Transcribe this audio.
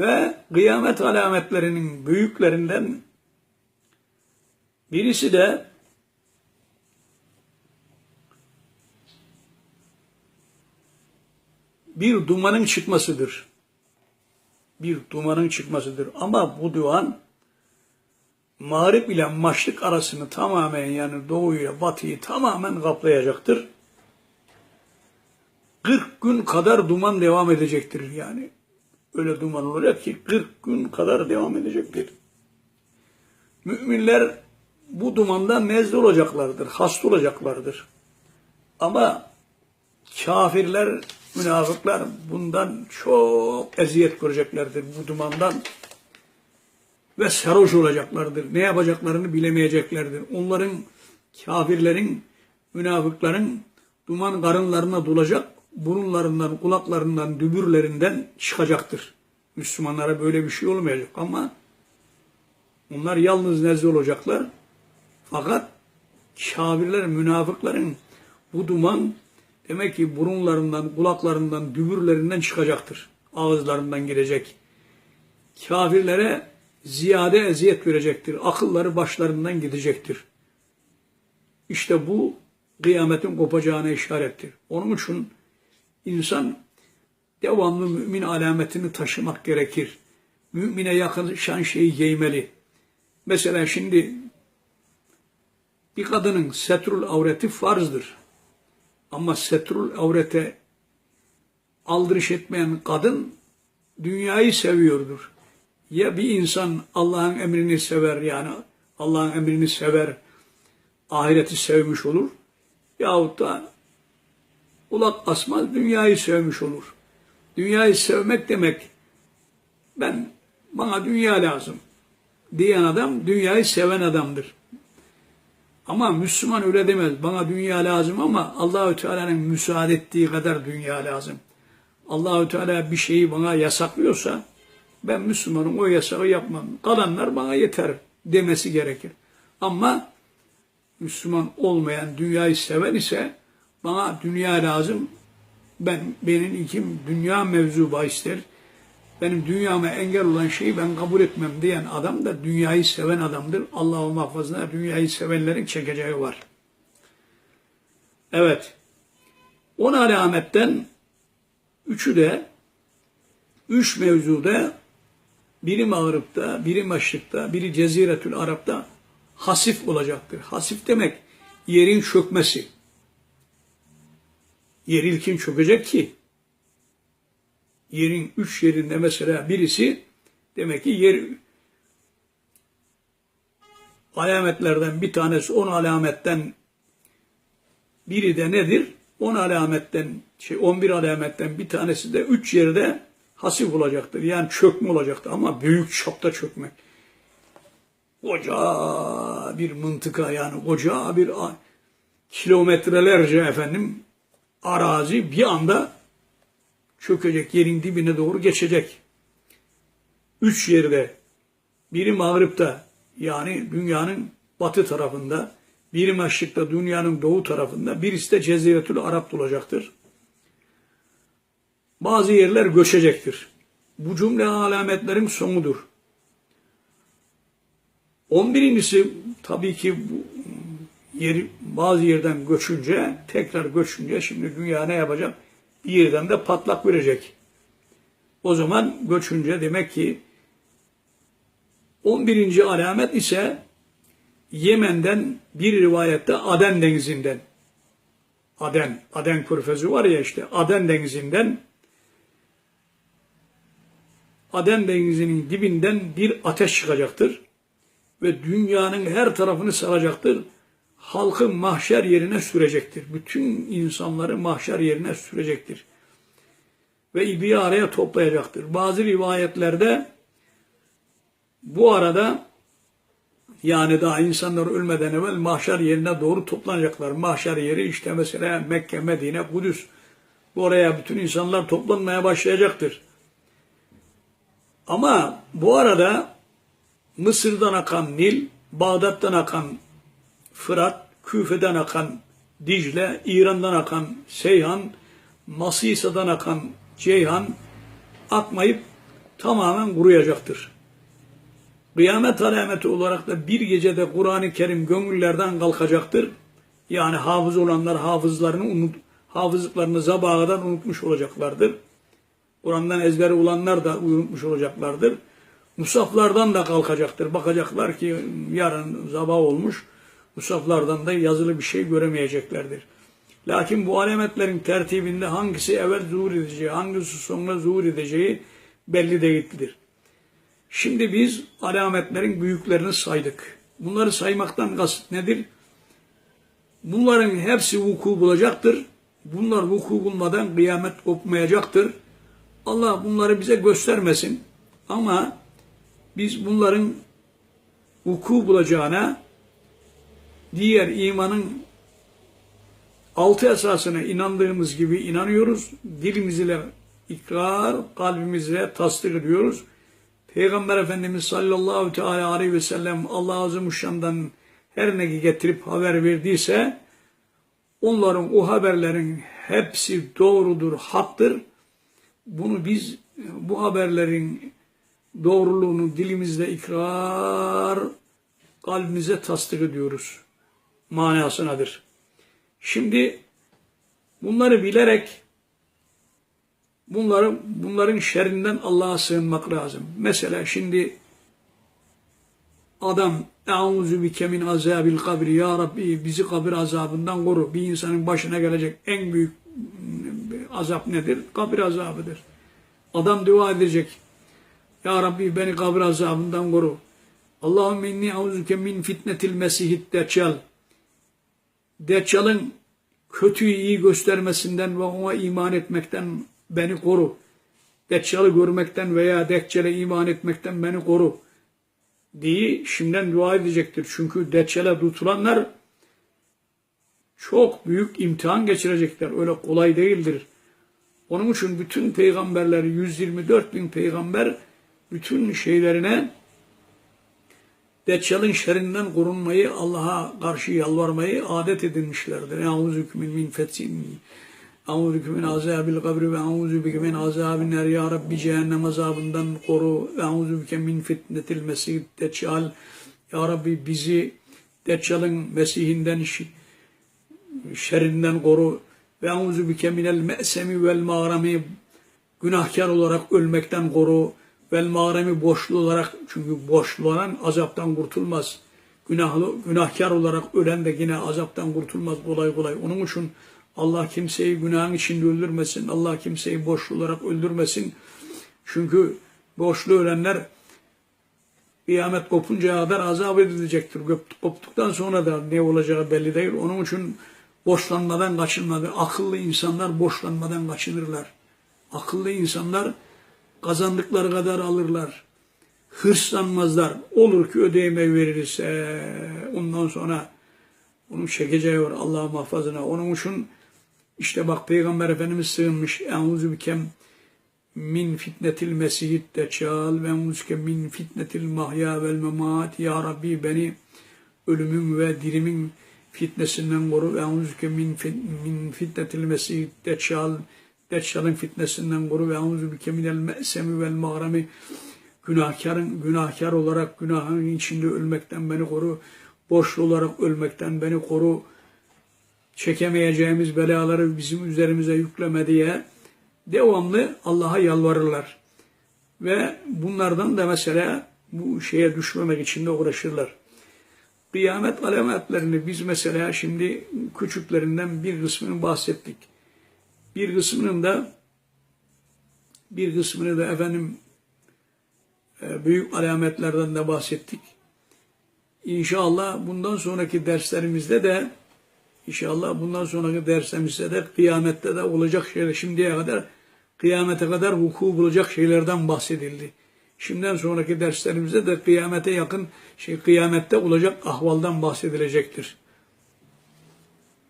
Ve kıyamet alametlerinin büyüklerinden birisi de bir dumanın çıkmasıdır. Bir dumanın çıkmasıdır. Ama bu duman mağrip ile maşrık arasını tamamen yani doğuyu batıyı tamamen kaplayacaktır. 40 gün kadar duman devam edecektir yani. Öyle duman olacak ki 40 gün kadar devam edecektir. Müminler bu dumandan nezle olacaklardır, hasta olacaklardır. Ama kafirler, münafıklar bundan çok eziyet göreceklerdir bu dumandan ve sarhoş olacaklardır. Ne yapacaklarını bilemeyeceklerdir. Onların, kafirlerin, münafıkların duman karınlarına dolacak, burunlarından, kulaklarından, dübürlerinden çıkacaktır. Müslümanlara böyle bir şey olmayacak ama onlar yalnız nezle olacaklar. Fakat kafirler, münafıkların bu duman demek ki burunlarından, kulaklarından, dübürlerinden çıkacaktır. Ağızlarından girecek. Kafirlere ziyade eziyet verecektir. Akılları başlarından gidecektir. İşte bu kıyametin kopacağına işarettir. Onun için insan devamlı mümin alametini taşımak gerekir. Mümine yakışan şeyi giymeli. Mesela şimdi bir kadının setrul avreti farzdır. Ama setrul avrete aldırış etmeyen kadın dünyayı seviyordur. Ya bir insan Allah'ın emrini sever yani Allah'ın emrini sever, ahireti sevmiş olur. Yahut da ulak asmaz dünyayı sevmiş olur. Dünyayı sevmek demek ben bana dünya lazım diyen adam dünyayı seven adamdır. Ama Müslüman öyle demez. Bana dünya lazım ama Allahü Teala'nın müsaade ettiği kadar dünya lazım. Allahü Teala bir şeyi bana yasaklıyorsa ben Müslümanım o yasağı yapmam. Kalanlar bana yeter demesi gerekir. Ama Müslüman olmayan dünyayı seven ise bana dünya lazım. Ben benim ikim dünya mevzu bahistir. Benim dünyama engel olan şeyi ben kabul etmem diyen adam da dünyayı seven adamdır. Allah muhafazına dünyayı sevenlerin çekeceği var. Evet. On alametten üçü de üç mevzuda biri Mağrib'de, biri Meşrik'te, biri Ceziretül Arap'ta hasif olacaktır. Hasif demek yerin çökmesi. Yer ilkin çökecek ki yerin üç yerinde mesela birisi demek ki yer alametlerden bir tanesi on alametten biri de nedir? On alametten şey on bir alametten bir tanesi de üç yerde hasif olacaktır. Yani çökme olacaktır ama büyük çapta çökmek. Koca bir mıntıka yani koca bir kilometrelerce efendim arazi bir anda çökecek, yerin dibine doğru geçecek. Üç yerde, biri Mağrip'te yani dünyanın batı tarafında, biri Meşrik'te dünyanın doğu tarafında, birisi de Ceziretül Arap olacaktır. Bazı yerler göçecektir. Bu cümle alametlerin sonudur. On birincisi tabii ki bu yeri, bazı yerden göçünce, tekrar göçünce şimdi dünya ne yapacak? Bir yerden de patlak verecek. O zaman göçünce demek ki 11. alamet ise Yemen'den bir rivayette Aden denizinden Aden, Aden körfezi var ya işte Aden denizinden Aden denizinin dibinden bir ateş çıkacaktır ve dünyanın her tarafını saracaktır. Halkı mahşer yerine sürecektir. Bütün insanları mahşer yerine sürecektir. Ve bir araya toplayacaktır. Bazı rivayetlerde bu arada yani daha insanlar ölmeden evvel mahşer yerine doğru toplanacaklar. Mahşer yeri işte mesela Mekke, Medine, Kudüs. Oraya bütün insanlar toplanmaya başlayacaktır. Ama bu arada Mısır'dan akan Nil, Bağdat'tan akan Fırat, Küfe'den akan Dicle, İran'dan akan Seyhan, Masisa'dan akan Ceyhan akmayıp tamamen kuruyacaktır. Kıyamet alameti olarak da bir gecede Kur'an-ı Kerim gönüllerden kalkacaktır. Yani hafız olanlar hafızlarını unut, hafızlıklarını zabağadan unutmuş olacaklardır. Kur'an'dan ezberi olanlar da unutmuş olacaklardır. Musaflardan da kalkacaktır. Bakacaklar ki yarın sabah olmuş. Musaflardan da yazılı bir şey göremeyeceklerdir. Lakin bu alametlerin tertibinde hangisi evvel zuhur edeceği, hangisi sonra zuhur edeceği belli değildir. Şimdi biz alametlerin büyüklerini saydık. Bunları saymaktan kasıt nedir? Bunların hepsi vuku bulacaktır. Bunlar vuku bulmadan kıyamet kopmayacaktır. Allah bunları bize göstermesin. Ama biz bunların vuku bulacağına diğer imanın altı esasına inandığımız gibi inanıyoruz. Dilimizle ikrar, kalbimizle tasdik ediyoruz. Peygamber Efendimiz sallallahu teala aleyhi ve sellem Allah Azimuşşan'dan her ne getirip haber verdiyse onların o haberlerin hepsi doğrudur, haktır. Bunu biz bu haberlerin doğruluğunu dilimizle ikrar, kalbimize tasdik ediyoruz. Manasınadır. Şimdi bunları bilerek bunları bunların şerrinden Allah'a sığınmak lazım. Mesela şimdi adam Euzu bike min azabil kabri ya Rabbi bizi kabir azabından koru. Bir insanın başına gelecek en büyük azap nedir? Kabir azabıdır. Adam dua edecek. Ya Rabbi beni kabir azabından koru. Allahümme inni auzuke min fitnetil mesihid deccal. Deccal'ın kötüyü iyi göstermesinden ve ona iman etmekten beni koru. Deccal'ı görmekten veya Deccal'e iman etmekten beni koru diye şimdiden dua edecektir. Çünkü Deccal'e tutulanlar çok büyük imtihan geçirecekler. Öyle kolay değildir. Onun için bütün peygamberler, 124 bin peygamber bütün şeylerine Deccal'ın şerrinden korunmayı, Allah'a karşı yalvarmayı adet edinmişlerdir. Eûzü min min fetsin. Eûzü min azabil kabri ve eûzü bike min azabin ner. Ya Rabbi cehennem azabından koru. Eûzü bike min fitnetil mesih deccal. Ya Rabbi bizi Deccal'ın Mesih'inden şerrinden koru. Ve eûzü bike minel me'semi vel mağrami. Günahkar olarak ölmekten koru vel mağremi boşlu olarak çünkü boşlu olan azaptan kurtulmaz. Günahlı, günahkar olarak ölen de yine azaptan kurtulmaz kolay kolay. Onun için Allah kimseyi günahın içinde öldürmesin. Allah kimseyi boşlu olarak öldürmesin. Çünkü boşlu ölenler kıyamet kopunca kadar azap edilecektir. Koptuktan sonra da ne olacağı belli değil. Onun için boşlanmadan kaçınmadı. Akıllı insanlar boşlanmadan kaçınırlar. Akıllı insanlar kazandıkları kadar alırlar. Hırslanmazlar. Olur ki ödeyime verirse ondan sonra onun çekeceği var Allah muhafazına. Onun için işte bak Peygamber Efendimiz sığınmış. Euzu bikem min fitnetil mesihid deccal ve euzu min fitnetil mahya vel memat. Ya Rabbi beni ölümün ve dirimin fitnesinden koru. Ve euzu min, min fitnetil mesihid deccal Deccal'ın fitnesinden koru ve auzu bike minel me'semi vel mağrami. Günahkarın günahkar olarak günahın içinde ölmekten beni koru. Boşlu olarak ölmekten beni koru. Çekemeyeceğimiz belaları bizim üzerimize yükleme diye devamlı Allah'a yalvarırlar. Ve bunlardan da mesela bu şeye düşmemek için de uğraşırlar. Kıyamet alametlerini biz mesela şimdi küçüklerinden bir kısmını bahsettik. Bir kısmının da bir kısmını da efendim e, büyük alametlerden de bahsettik. İnşallah bundan sonraki derslerimizde de inşallah bundan sonraki derslerimizde de kıyamette de olacak şeyler şimdiye kadar kıyamete kadar vuku bulacak şeylerden bahsedildi. Şimdiden sonraki derslerimizde de kıyamete yakın şey kıyamette olacak ahvaldan bahsedilecektir.